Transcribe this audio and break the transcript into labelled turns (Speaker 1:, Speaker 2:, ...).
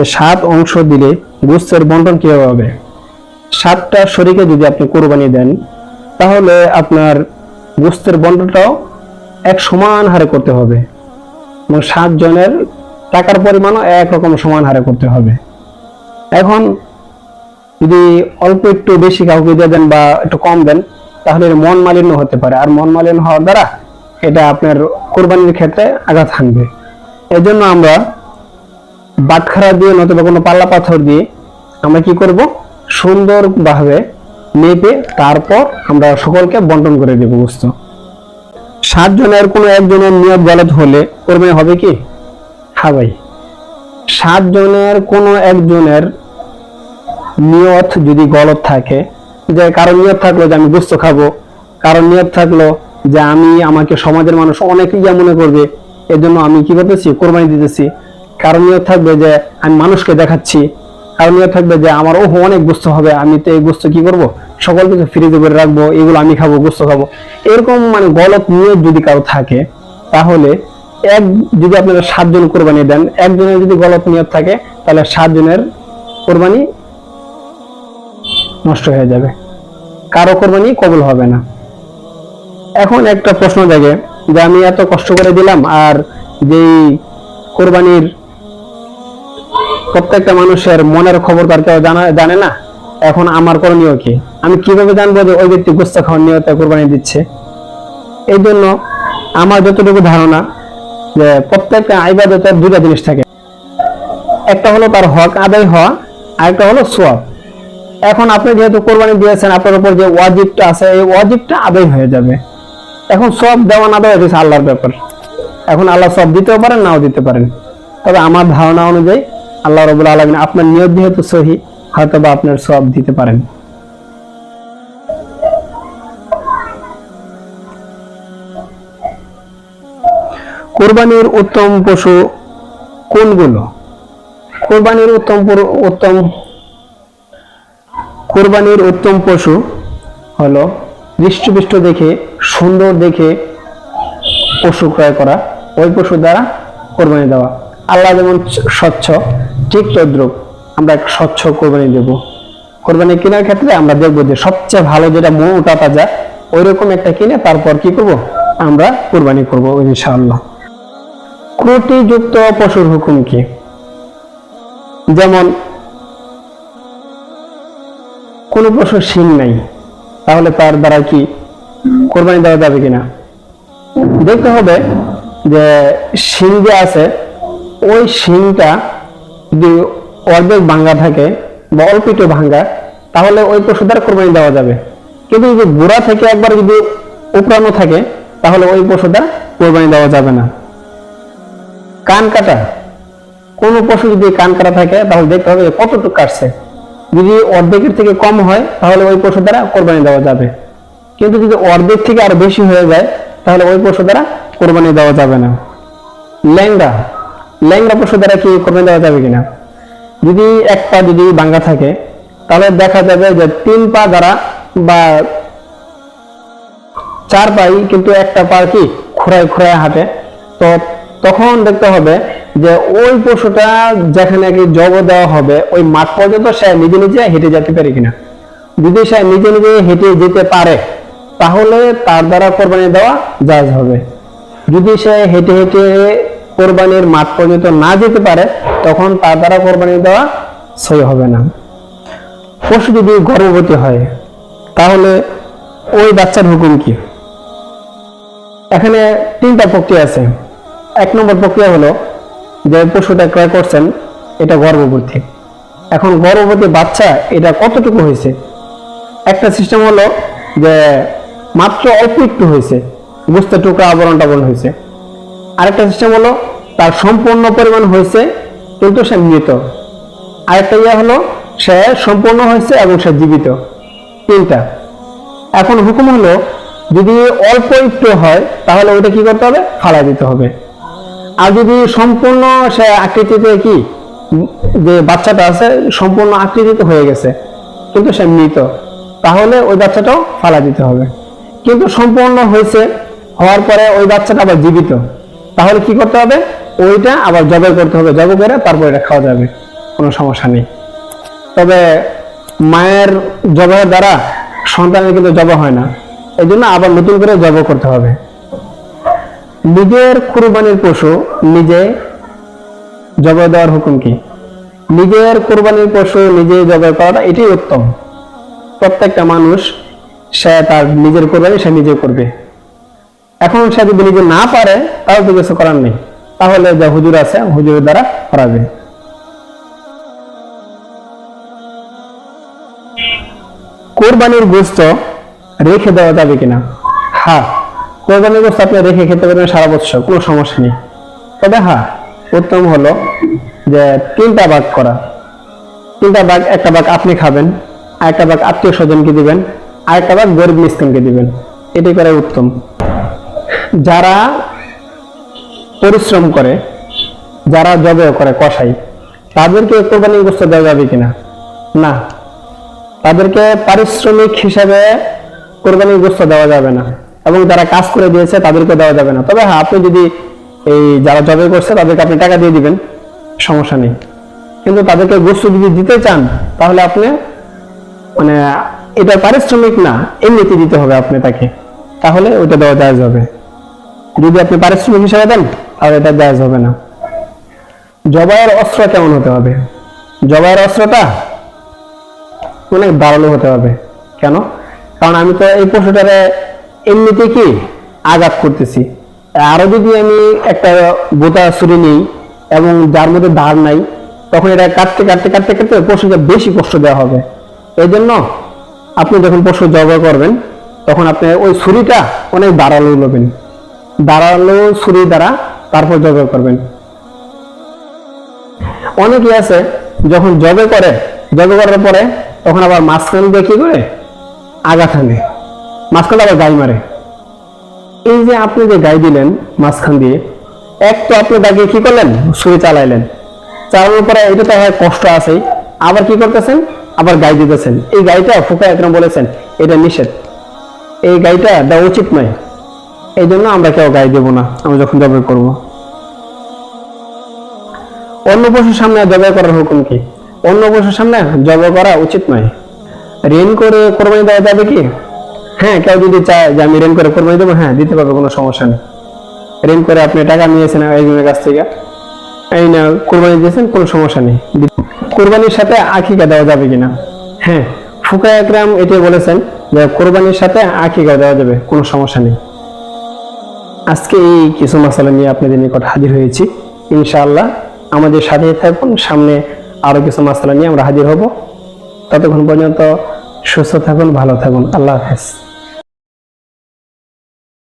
Speaker 1: যে সাত অংশ দিলে গোস্তের বন্টন কীভাবে হবে? সাতটা শরীকে যদি আপনি কোরবানি দেন, তাহলে আপনার গোস্তের বন্টনটাও এক সমান হারে করতে হবে। এবং সাত জনের টাকার পরিমাণও একরকম সমান হারে করতে হবে। এখন যদি অল্প একটু বেশি কাউকে দিয়ে দেন বা একটু কম দেন, তাহলে মন মালিন্য হতে পারে। আর মন মালিন্য হওয়ার দ্বারা এটা আপনার কোরবানির ক্ষেত্রে আঘাত হানবে। এজন্য আমরা বাটখারা দিয়ে নতুবা কোনো পাল্লা পাথর দিয়ে আমরা কি করব? সুন্দরভাবে মেপে তারপর আমরা সকলকে বন্টন করে দেবো বুঝতো সাত জনের কোনো একজনের নিয়ত গলত হলে কোরবানি হবে কি? হ্যাঁ ভাই। সাত জনের কোনো একজনের নিয়ত যদি গলত থাকে, যে কারও নিয়ত থাকল যে আমি গুস্ত খাব কারণ নিয়ত থাকল যে আমি আমাকে সমাজের মানুষ অনেক ইয়া মনে করবে এর জন্য আমি কি করতেছি? কোরবানি দিতেছি। কারও নিয়ত থাকবে যে আমি মানুষকে দেখাচ্ছি। কারও নিয়ত থাকবে যে আমার, ওহ, অনেক গুস্ত হবে, আমি তো এই গুস্ত কি করব? সকল কিছু ফ্রিজে করে রাখব, এগুলো আমি খাব, গুস্ত খাব। এরকম মানে গলত নিয়ত যদি কারও থাকে, তাহলে এক, যদি আপনারা সাতজন কোরবানি দেন, একজনের যদি গলত নিয়ত থাকে, তাহলে সাতজনের কোরবানি নষ্ট হয়ে যাবে। কারও কোরবানি কবল হবে না। এখন একটা প্রশ্ন জাগে যে, আমি এত কষ্ট করে দিলাম, আর যেই কোরবানির প্রত্যেকটা মানুষের মনের খবর তার কেউ জানা না? এখন আমার করণীয় কি? আমি কীভাবে জানব যে ওই ব্যক্তি গুস্ত খাওয়ার নিয়তে কোরবানি দিচ্ছে? এই জন্য আমার যতটুকু ধারণা যে প্রত্যেকটা আইবাদতের দুটা জিনিস থাকে। একটা হলো তার হক আদায় হওয়া, আরেকটা হলো সোয়াব। এখন আপনি যেহেতু কোরবানি দিয়েছেন, আপনার উপর যে ওয়াজিবটা আছে, এই ওয়াজিবটা আদায় হয়ে যাবে। এখন সব দেওয়া না দেওয়া আল্লাহর ব্যাপার। এখন আল্লাহ সব দিতেও পারেন, নাও দিতে পারেন। তবে আমার ধারণা অনুযায়ী আল্লাহ রবুল আলমিন আপনার নিয়ত যেহেতু সহি হয়তো বা আপনার সব দিতে পারেন। কোরবানির উত্তম পশু কোনগুলো? কোরবানির উত্তম উত্তম কোরবানির উত্তম পশু হলো হৃষ্টপুষ্ট দেখে, সুন্দর দেখে পশু ক্রয় করা। ওই পশু দ্বারা কোরবানি দেওয়া। আল্লাহ যেমন স্বচ্ছ, ঠিক তদ্রুপ আমরা এক স্বচ্ছ কোরবানি দেব। কোরবানি কেনার ক্ষেত্রে আমরা দেখব যে সবচেয়ে ভালো যেটা মোটা তাজা ওই রকম একটা কিনে তারপর কি করব? আমরা কোরবানি করব ইনশাআল্লাহ। ক্রুটিযুক্ত পশুর হুকুম কি? যেমন, কোন পশুর শিং নাই, তাহলে তার দ্বারা কি কোরবানি দেওয়া যাবে কিনা? দেখতে হবে যে শিং যে আছে ওই শিংটা যদি অর্ধেক ভাঙ্গা থাকে বা অল্প একটু ভাঙ্গা, তাহলে ওই পশু দ্বারা কোরবানি দেওয়া যাবে। কিন্তু যদি গোড়া থেকে একবার যদি উপরানো থাকে, তাহলে ওই পশু দ্বারা কোরবানি দেওয়া যাবে না। কান কাটা। কোন পশু যদি কান কাটা থাকে, তাহলে দেখতে হবে কতটুকু কাটছে। যদি অর্ধেকের থেকে কম হয়, তাহলে ওই পশু দ্বারা কোরবানি দেওয়া যাবে। কিন্তু যদি অর্ধেক থেকে আরও বেশি হয়ে যায়, তাহলে ওই পশু দ্বারা কোরবানি দেওয়া যাবে না। ল্যাংড়া। ল্যাংড়া পশু দ্বারা কি কোরবানি দেওয়া যাবে কিনা? যদি এক পা যদি বাঙ্গা থাকে, তাহলে দেখা যাবে যে তিন পা দ্বারা বা চার পাই কিন্তু একটা পা কি খোড়ায় খোড়ায় হাঁটে। তো তখন দেখতে হবে যে ওই পশুটা যেখানে কি জব দেওয়া হবে, ওই মাঠ পর্যন্ত সে নিজে নিজে হেঁটে যেতে পারে কিনা। যদি সে নিজে নিজে হেঁটে যেতে পারে, তাহলে তার দ্বারা কোরবানি দেওয়া জায়জ হবে। যদি সে হেঁটে হেঁটে কোরবানির মাঠ পর্যন্ত না যেতে পারে, তখন তার দ্বারা কোরবানি দেওয়া সই হবে না। পশু যদি গর্ভবতী হয়, তাহলে ওই বাচ্চার হুকুম কি? এখানে তিনটা প্রক্রিয়া আছে। এক নম্বর প্রক্রিয়া হলো, যে পশুটা ক্রয় করছেন, এটা গর্ভবতী। এখন গর্ভবতী বাচ্চা এটা কতটুকু হয়েছে? একটা সিস্টেম হলো যে মাত্র অল্প একটু হয়েছে বুঝতে টুকরা আবরণ টাবরণ হয়েছে। আরেকটা সিস্টেম হলো তার সম্পূর্ণ পরিমাণ হয়েছে, কিন্তু সে মৃত। আরেকটা ইয়ে হলো, সে সম্পূর্ণ হয়েছে এবং সে জীবিত। তিনটা। এখন হুকুম হলো, যদি অল্প একটু হয়, তাহলে ওইটা কি করতে হবে? ফালা দিতে হবে। আর যদি সম্পূর্ণ সে আকৃতিতে কি, যে বাচ্চাটা আছে, সম্পূর্ণ আকৃতিতে হয়ে গেছে, কিন্তু সে মৃত, তাহলে ওই বাচ্চাটাও ফালা দিতে হবে। কিন্তু সম্পূর্ণ হয়েছে, হওয়ার পরে ওই বাচ্চাটা আবার জীবিত, তাহলে কি করতে হবে? ওইটা আবার জবাই করতে হবে। জবাই করে তারপর এটা খাওয়া যাবে। কোনো সমস্যা নেই। তবে মায়ের জবের দ্বারা সন্তানের কিন্তু জব হয় না। এই জন্য আবার নতুন করে জব করতে হবে। নিজের কুরবানির পশু নিজে জবাই দেওয়ার হুকুম কি? নিজের কোরবানির পশু নিজে জবাই করাটা এটাই উত্তম। প্রত্যেকটা মানুষ, সে তার নিজের কোরবানি সে নিজে করবে। এখন সে যদি নিজে না পারে তাহলে তো কিছু করার নেই। তাহলে যে হুজুর আছে, হুজুরের দ্বারা করাবে কোরবানির গোস্ত রেখে দেওয়া যাবে কিনা? হ্যাঁ কোরবানির গোস্ত আপনি রেখে খেতে পারবেন সারা বছর, কোনো সমস্যা নেই। তবে হ্যাঁ উত্তম হলো যে তিনটা ভাগ করা। তিনটা ভাগ, একটা ভাগ আপনি খাবেন, আর একটা ভাগ আত্মীয় স্বজনকে দিবেন, আর একটা ভাগ গরিব মিসকিনকে দিবেন। এটি করা উত্তম। যারা পরিশ্রম করে, যারা জবে করে কষাই তাদেরকে কোরবানির গোস্ত দেওয়া যাবে কিনা? না। তাদেরকে পারিশ্রমিক হিসাবে কোরবানির গোস্ত দেওয়া যাবে না। এবং যারা কাজ করে দিয়েছে তাদেরকে দেওয়া যাবে না। তবে হ্যাঁ আপনি যদি এই যারা জবে করছে, তাদেরকে আপনি টাকা দিয়ে দিবেন, সমস্যা নেই। কিন্তু তাদেরকে গোস্ত যদি দিতে চান, তাহলে আপনি মানে এটা পারিশ্রমিক না এমনিতে দিতে হবে আপনি তাকে। তাহলে ওইটা দেওয়া যায় হবে। যদি আপনি পারিশ্রমিক হিসাবে দেন, তাহলে এটা দেওয়া হবে না। জবাইয়ের অস্ত্র কেমন হতে হবে? জবাইয়ের অস্ত্রটা অনেক দাঁড়াল হতে হবে। কেন? কারণ আমি তো এই পশুটারে এমনিতে কি আঘাত করতেছি। আরও যদি আমি একটা বোতা ছুরি নিই এবং যার মধ্যে ধার নাই, তখন এটা কাটতে কাটতে কাটতে কাটতে পশুকে বেশি কষ্ট দেওয়া হবে। এই জন্য আপনি যখন পশু জবাই করবেন, তখন আপনি ওই ছুরিটা অনেক দাঁড়াল নেবেন দাঁড়াল ছুরি দ্বারা, তারপর জবাই করবেন। অনেকেই আছে, যখন জবে করে জবে করার পরে তখন আবার মাঝখান দিয়ে কি করে? আঘাত আনে মাঝখানটা আবার গাই মারে। এই যে আপনি যে গাই দিলেন মাঝখান দিয়ে, এক তো আপনি দাগিয়ে কি করলেন? ছুরি চালাইলেন। চালানোর পরে এটা তো হয় কষ্ট আছেই। আবার কি করতেছেন? আবার গাই দিতেছেন। এই গাইটা ফুকা একরম বলেছেন, এটা নিষেধ। এই গাইটা দেওয়া উচিত নয়। এই জন্য আমরা কেউ গাই দেবো না আমরা যখন জবাই করব। অন্য পশুর সামনে জবাই করার হুকুম কি? অন্য পশুর সামনে জবাই করা উচিত নয়। ঋণ করে কোরবানি দেওয়া যাবে কি? হ্যাঁ কেউ যদি চায় যে আমি ঋণ করে কোরবানি দেবো হ্যাঁ দিতে পারবে, কোনো সমস্যা নেই। ঋণ করে আপনি টাকা নিয়েছেন একজনের কাছ থেকে, এই না, কোরবানি দিয়েছেন, কোনো সমস্যা নেই। কোরবানির সাথে আখিকা দেওয়া যাবে কিনা? হ্যাঁ ফুকা একরাম এটি বলেছেন যে কোরবানির সাথে আখিকা দেওয়া যাবে, কোনো সমস্যা নেই। আজকে এই কিছু মশলা নিয়ে আপনাদের নিকট হাজির হয়েছি। ইনশাআল্লাহ আমাদের সাথে থাকুন, সামনে আরও কিছু মশলা নিয়ে আমরা হাজির হব। ততক্ষণ পর্যন্ত সুস্থ থাকুন, ভালো থাকুন। আল্লাহ হাফেজ।